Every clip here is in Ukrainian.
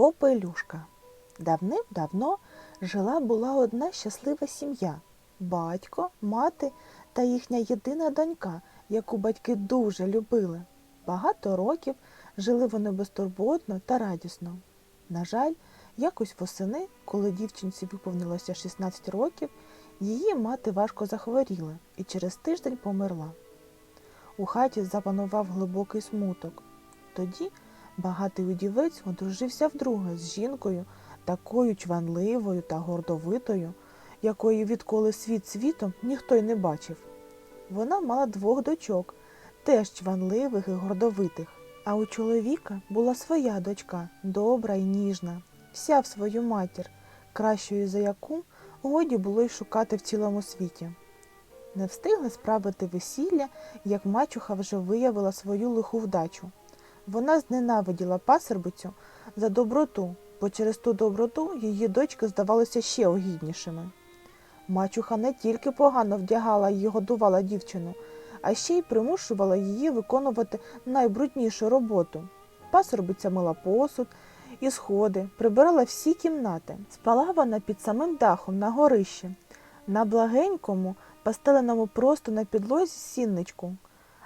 Попелюшка. Давним-давно жила була одна щаслива сім'я батько, мати та їхня єдина донька, яку батьки дуже любили. Багато років жили вони безтурботно та радісно. На жаль, якось восени, коли дівчинці виповнилося 16 років, її мати важко захворіла і через тиждень померла. У хаті запанував глибокий смуток. Тоді багатий удівець одружився вдруге з жінкою, такою чванливою та гордовитою, якої відколи світ світом ніхто й не бачив. Вона мала двох дочок, теж чванливих і гордовитих. А у чоловіка була своя дочка, добра і ніжна, вся в свою матір, кращою за яку годі було й шукати в цілому світі. Не встигли справити весілля, як мачуха вже виявила свою лиху вдачу. Вона зненавиділа пасербицю за доброту, бо через ту доброту її дочки здавалися ще огіднішими. Мачуха не тільки погано вдягала і годувала дівчину, а ще й примушувала її виконувати найбруднішу роботу. Пасорбиця мила посуд і сходи, прибирала всі кімнати. Спала вона під самим дахом на горищі, на благенькому, пастеленому просто на підлозі сінничку.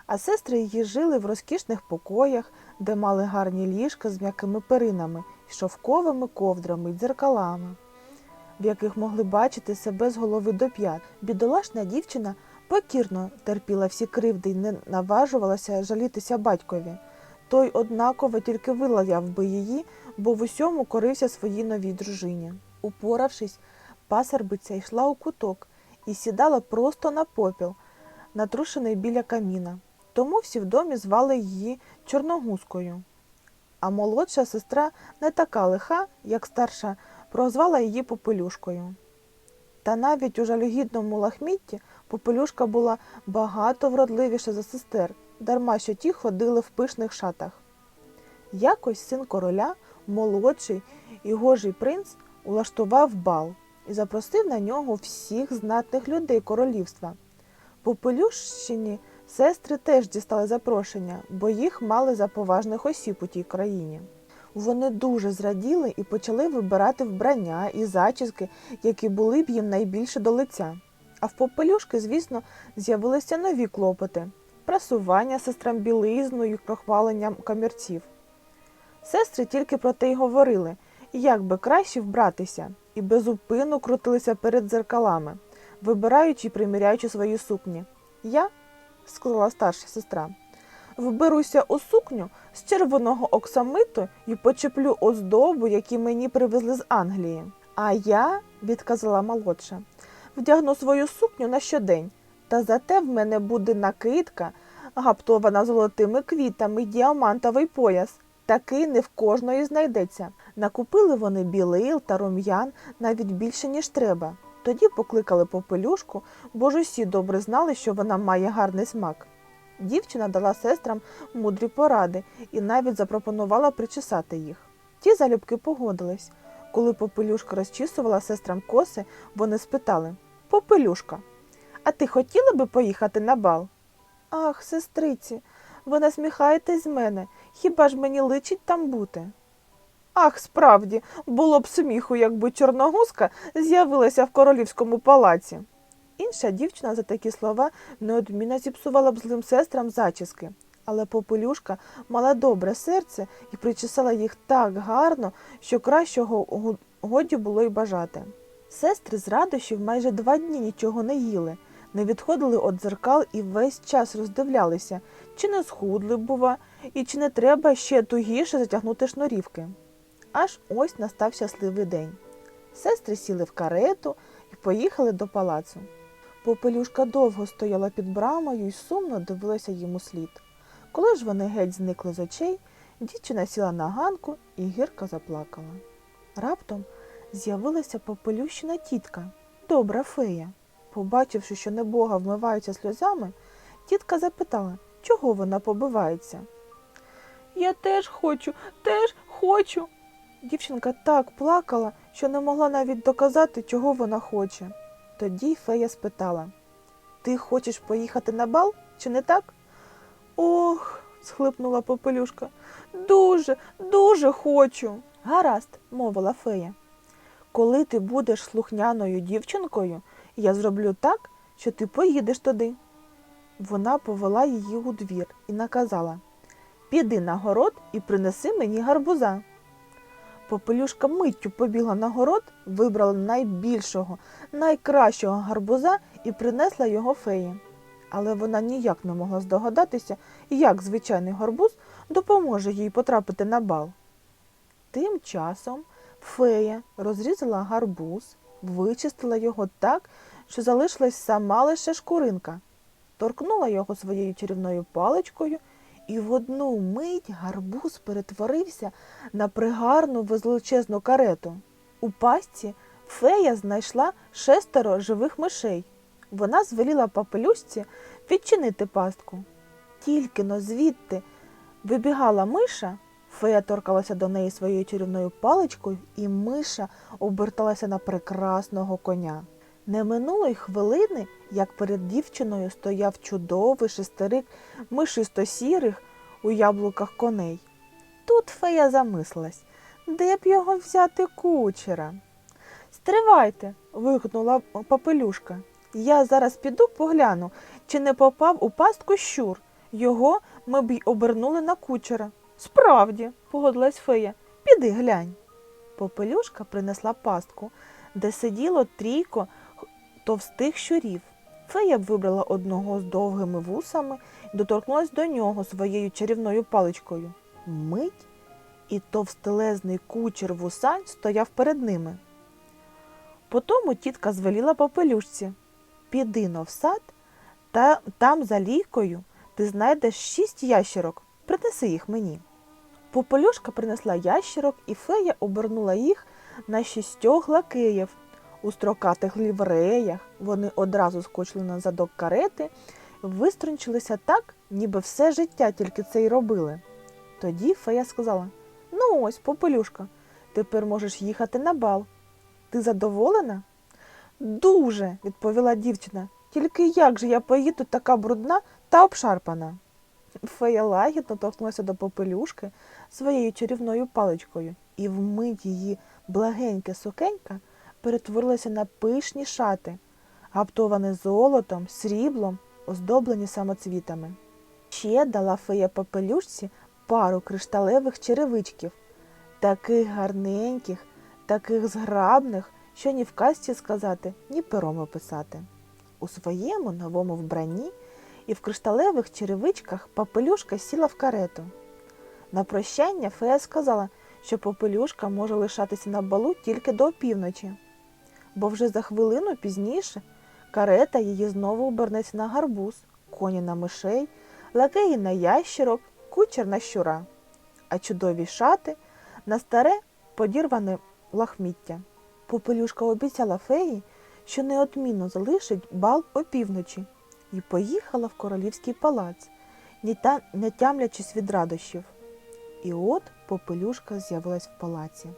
А сестри її жили в розкішних покоях, де мали гарні ліжка з м'якими перинами, шовковими ковдрами й дзеркалами, в яких могли бачити себе з голови до п'ят. Бідолашна дівчина покірно терпіла всі кривди й не наважувалася жалітися батькові. Той однаково тільки вилаяв би її, бо в усьому корився своїй новій дружині. Упоравшись, пасарбиця йшла у куток і сідала просто на попіл, натрушений біля каміна. Тому всі в домі звали її Чорногузкою. А молодша сестра не така лиха, як старша, прозвала її Попелюшкою. Та навіть у жалюгідному лахмітті Попелюшка була багато вродливіша за сестер, дарма що ті ходили в пишних шатах. Якось син короля, молодший і гожий принц, улаштував бал і запросив на нього всіх знатних людей королівства. Попелющині сестри теж дістали запрошення, бо їх мали за поважних осіб у тій країні. Вони дуже зраділи і почали вибирати вбрання і зачіски, які були б їм найбільше до лиця. А в попелюшки, звісно, з'явилися нові клопоти прасування сестрам білизну і прохваленням камірців. Сестри тільки про те й говорили, як би краще вбратися, і безупину крутилися перед дзеркалами, вибираючи і приміряючи свої сукні. Я, сказала старша сестра, вберуся у сукню з червоного оксамиту і почеплю оздобу, які мені привезли з Англії. А я, відказала молодша, вдягну свою сукню на щодень, та зате в мене буде накидка, гаптована золотими квітами й діамантовий пояс. Такий не в кожної знайдеться. Накупили вони білил та рум'ян навіть більше, ніж треба. Тоді покликали попелюшку, бо ж усі добре знали, що вона має гарний смак. Дівчина дала сестрам мудрі поради і навіть запропонувала причесати їх. Ті залюбки погодились. Коли попелюшка розчісувала сестрам коси, вони спитали Попелюшка, а ти хотіла би поїхати на бал? Ах, сестриці, ви насміхаєтесь з мене. Хіба ж мені личить там бути? Ах, справді, було б сміху, якби чорногузка з'явилася в королівському палаці. Інша дівчина за такі слова неодмінно зіпсувала б злим сестрам зачіски, але попелюшка мала добре серце і причесала їх так гарно, що кращого годі було й бажати. Сестри з радощів майже два дні нічого не їли, не відходили від дзеркал і весь час роздивлялися, чи не схудли, бува, і чи не треба ще тугіше затягнути шнурівки. Аж ось настав щасливий день. Сестри сіли в карету і поїхали до палацу. Попелюшка довго стояла під брамою і сумно дивилася йому слід. Коли ж вони геть зникли з очей, дівчина сіла на ганку і гірко заплакала. Раптом з'явилася попелющина тітка, добра фея. Побачивши, що небога вмиваються сльозами, тітка запитала, чого вона побивається. Я теж хочу, теж хочу. Дівчинка так плакала, що не могла навіть доказати, чого вона хоче. Тоді фея спитала Ти хочеш поїхати на бал, чи не так? Ох, схлипнула попелюшка. Дуже, дуже хочу. Гаразд, мовила фея. Коли ти будеш слухняною дівчинкою, я зроблю так, що ти поїдеш туди. Вона повела її у двір і наказала Піди на город і принеси мені гарбуза. Попелюшка миттю побігла на город, вибрала найбільшого, найкращого гарбуза і принесла його феї. Але вона ніяк не могла здогадатися, як звичайний гарбуз допоможе їй потрапити на бал. Тим часом фея розрізала гарбуз, вичистила його так, що залишилась сама лише шкуринка, торкнула його своєю чарівною паличкою, і в одну мить гарбуз перетворився на пригарну величезну карету. У пастці фея знайшла шестеро живих мишей. Вона звеліла папелюшці відчинити пастку. Тільки но звідти вибігала миша, фея торкалася до неї своєю чарівною паличкою, і миша оберталася на прекрасного коня. Не минуло й хвилини, як перед дівчиною стояв чудовий шестерик мишисто-сірих у яблуках коней. Тут фея замислилась, де б його взяти кучера. Стривайте. вигукнула папелюшка. Я зараз піду погляну, чи не попав у пастку щур. Його ми б й обернули на кучера. Справді, погодилась фея, піди глянь. Попелюшка принесла пастку, де сиділо трійко товстих щурів. Фея вибрала одного з довгими вусами і доторкнулась до нього своєю чарівною паличкою. Мить, і товстелезний кучер вусань стояв перед ними. Потому тітка звеліла попелюшці піди но в сад, та там за лійкою ти знайдеш шість ящерок. Принеси їх мені. Попелюшка принесла ящерок, і фея обернула їх на шістьох лакеїв. У строкатих лівреях вони одразу скочили на задок карети, виструнчилися так, ніби все життя тільки це й робили. Тоді фея сказала Ну ось, попелюшка, тепер можеш їхати на бал. Ти задоволена? Дуже, відповіла дівчина. Тільки як же я поїду така брудна та обшарпана? Фея лагідно торкнулася до попелюшки своєю чарівною паличкою, і вмить її благенька сукенька перетворилася на пишні шати, гаптовані золотом, сріблом, оздоблені самоцвітами. Ще дала фея попелюшці пару кришталевих черевичків, таких гарненьких, таких зграбних, що ні в казці сказати, ні пером описати. У своєму новому вбранні і в кришталевих черевичках попелюшка сіла в карету. На прощання фея сказала, що попелюшка може лишатися на балу тільки до опівночі, бо вже за хвилину пізніше карета її знову обернеться на гарбуз, коні на мишей, лакеї на ящерок, кучер на щура, а чудові шати на старе подірване лахміття. Попелюшка обіцяла феї, що неодмінно залишить бал опівночі, і поїхала в королівський палац, не, тямлячись від радощів. І от попелюшка з'явилась в палаці.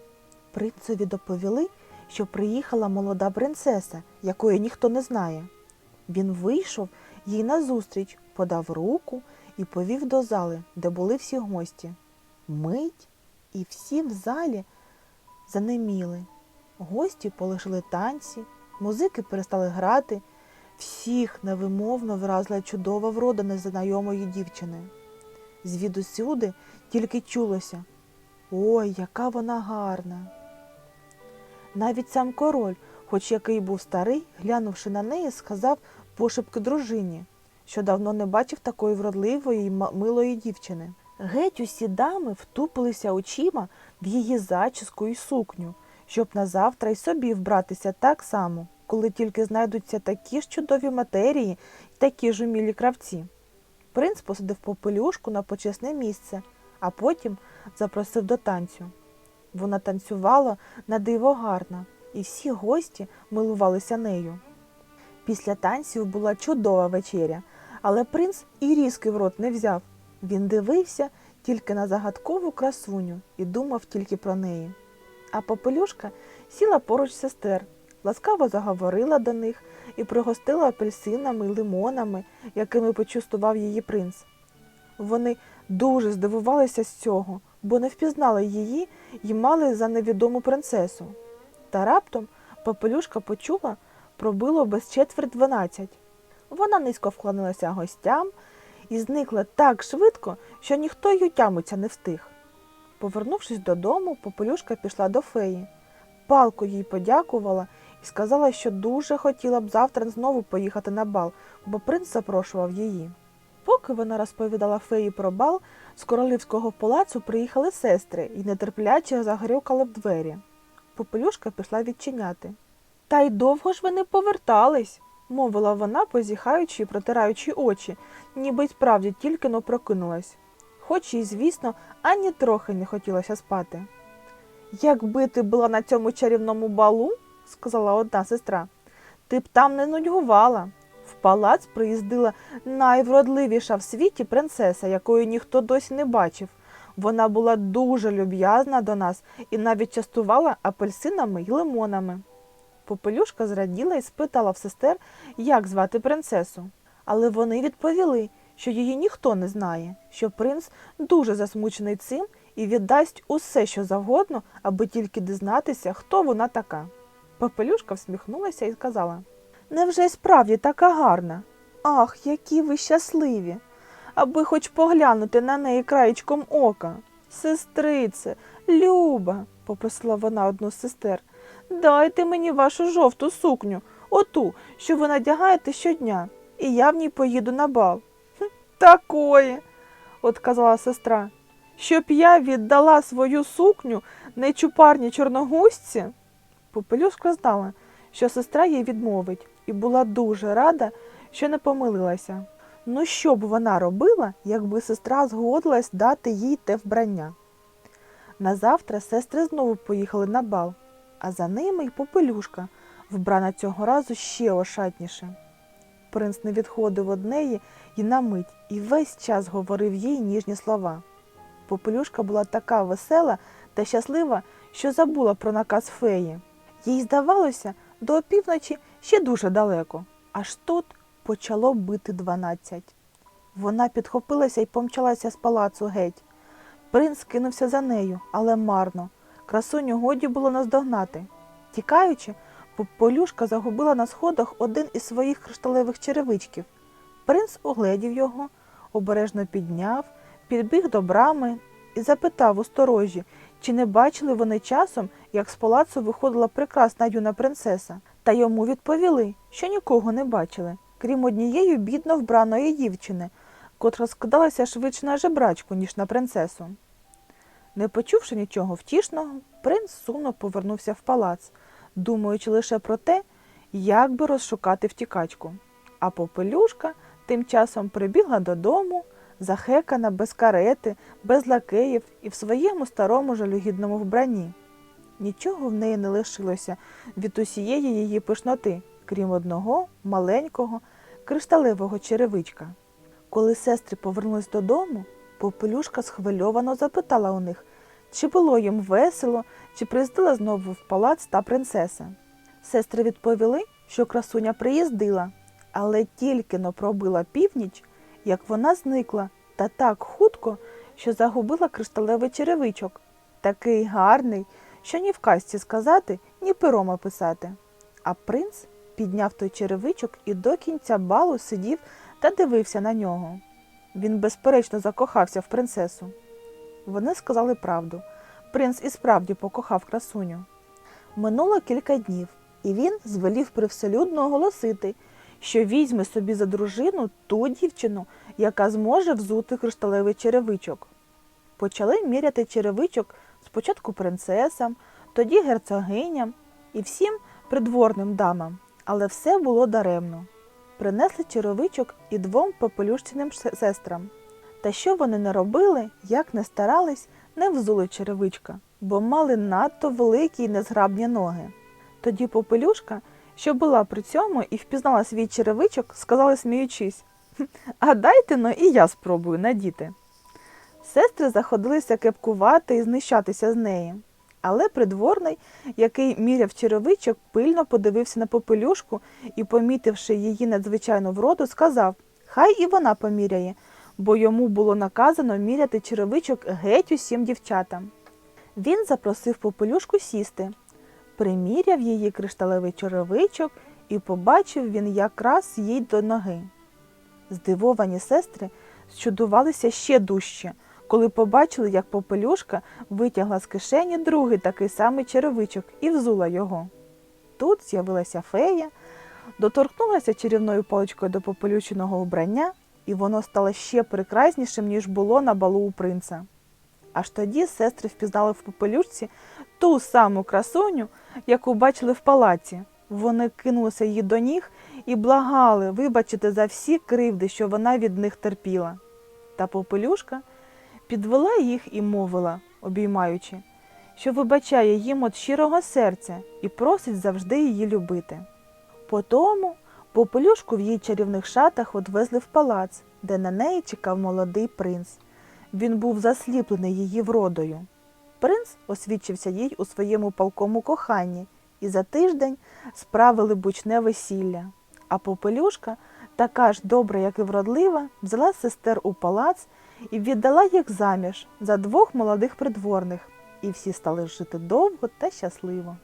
Принцеві доповіли, що приїхала молода принцеса, якої ніхто не знає. Він вийшов їй назустріч, подав руку і повів до зали, де були всі гості. Мить, і всі в залі занеміли. Гості полишили танці, музики перестали грати, всіх невимовно вразила чудова врода незнайомої дівчини. Звідусюди тільки чулося Ой, яка вона гарна. Навіть сам король, хоч який був старий, глянувши на неї, сказав пошепки дружині, що давно не бачив такої вродливої й милої дівчини. Геть усі дами втупилися очима в її зачіску і сукню щоб назавтра й собі вбратися так само, коли тільки знайдуться такі ж чудові матерії й такі ж умілі кравці. Принц посадив попелюшку на почесне місце, а потім запросив до танцю. Вона танцювала на диво гарна, і всі гості милувалися нею. Після танців була чудова вечеря, але принц і різки в рот не взяв. Він дивився тільки на загадкову красуню і думав тільки про неї а попелюшка сіла поруч сестер, ласкаво заговорила до них і пригостила апельсинами й лимонами, якими почувствував її принц. Вони дуже здивувалися з цього, бо не впізнали її і мали за невідому принцесу. Та раптом попелюшка почула, пробило без четверть дванадцять. Вона низько вклонилася гостям і зникла так швидко, що ніхто й утямиться не встиг. Повернувшись додому, попелюшка пішла до феї. Палко їй подякувала і сказала, що дуже хотіла б завтра знову поїхати на бал, бо принц запрошував її. Поки вона розповідала феї про бал, з королівського палацу приїхали сестри і нетерпляче загрюкали в двері. Попелюшка пішла відчиняти. Та й довго ж ви не повертались, мовила вона, позіхаючи і протираючи очі, ніби й справді тільки но прокинулась. Хоч їй, звісно, ані трохи не хотілося спати. Якби ти була на цьому чарівному балу, сказала одна сестра, ти б там не нудьгувала. Палац приїздила найвродливіша в світі принцеса, якої ніхто досі не бачив. Вона була дуже люб'язна до нас і навіть частувала апельсинами й лимонами. Попелюшка зраділа і спитала в сестер, як звати принцесу. Але вони відповіли, що її ніхто не знає, що принц дуже засмучений цим і віддасть усе, що завгодно, аби тільки дізнатися, хто вона така. Попелюшка всміхнулася і сказала Невже й справді така гарна? Ах, які ви щасливі! Аби хоч поглянути на неї краєчком ока. Сестрице, Люба, попросила вона одну з сестер, дайте мені вашу жовту сукню, оту, що ви надягаєте щодня, і я в ній поїду на бал. «Хм, Такої, отказала сестра, щоб я віддала свою сукню нечупарній чорногузці. Попелюшка знала, що сестра їй відмовить, і була дуже рада, що не помилилася. Ну, що б вона робила, якби сестра згодилась дати їй те вбрання? Назавтра сестри знову поїхали на бал, а за ними й попелюшка, вбрана цього разу ще ошатніше. Принц не відходив од неї і на мить, і весь час говорив їй ніжні слова. Попелюшка була така весела та щаслива, що забула про наказ феї. Їй здавалося, до опівночі ще дуже далеко, аж тут почало бити дванадцять. Вона підхопилася і помчалася з палацу геть. Принц кинувся за нею, але марно. Красуню годі було наздогнати. Тікаючи, Попелюшка загубила на сходах один із своїх кришталевих черевичків. Принц угледів його, обережно підняв, підбіг до брами і запитав у сторожі, чи не бачили вони часом, як з палацу виходила прекрасна юна принцеса. Та йому відповіли, що нікого не бачили, крім однієї бідно вбраної дівчини, котра скидалася швидше на жебрачку, ніж на принцесу. Не почувши нічого втішного, принц сумно повернувся в палац, думаючи лише про те, як би розшукати втікачку. А попелюшка тим часом прибігла додому, захекана без карети, без лакеїв і в своєму старому жалюгідному вбранні. Нічого в неї не лишилося від усієї її пишноти, крім одного маленького кришталевого черевичка. Коли сестри повернулись додому, попелюшка схвильовано запитала у них, чи було їм весело, чи приїздила знову в палац та принцеса. Сестри відповіли, що красуня приїздила, але тільки но пробила північ, як вона зникла, та так хутко, що загубила кришталевий черевичок, такий гарний, що ні в казці сказати, ні пером описати. А принц підняв той черевичок і до кінця балу сидів та дивився на нього. Він безперечно закохався в принцесу. Вони сказали правду. Принц і справді покохав красуню. Минуло кілька днів, і він звелів привселюдно оголосити, що візьме собі за дружину ту дівчину, яка зможе взути кришталевий черевичок. Почали міряти черевичок спочатку принцесам, тоді герцогиням і всім придворним дамам, але все було даремно. Принесли черевичок і двом попелюшчиним сестрам. Та що вони не робили, як не старались, не взули черевичка, бо мали надто великі й незграбні ноги. Тоді попелюшка, що була при цьому і впізнала свій черевичок, сказала сміючись А дайте но і я спробую надіти. Сестри заходилися кепкувати і знищатися з неї. Але придворний, який міряв черевичок, пильно подивився на попелюшку і, помітивши її надзвичайну вроду, сказав Хай і вона поміряє, бо йому було наказано міряти черевичок геть усім дівчатам. Він запросив попелюшку сісти, приміряв її кришталевий черевичок і побачив він якраз їй до ноги. Здивовані сестри зчудувалися ще дужче, коли побачили, як попелюшка витягла з кишені другий такий самий черевичок і взула його. Тут з'явилася фея, доторкнулася чарівною паличкою до попелюченого убрання, і воно стало ще прекраснішим, ніж було на балу у принца. Аж тоді сестри впізнали в попелюшці ту саму красуню, яку бачили в палаці. Вони кинулися їй до ніг і благали вибачити за всі кривди, що вона від них терпіла. Та попелюшка підвела їх і мовила, обіймаючи, що вибачає їм від щирого серця і просить завжди її любити. Потому попелюшку в її чарівних шатах одвезли в палац, де на неї чекав молодий принц. Він був засліплений її вродою. Принц освідчився їй у своєму палкому коханні, і за тиждень справили бучне весілля. А попелюшка, така ж добра, як і вродлива, взяла сестер у палац і віддала їх заміж за двох молодих придворних, і всі стали жити довго та щасливо.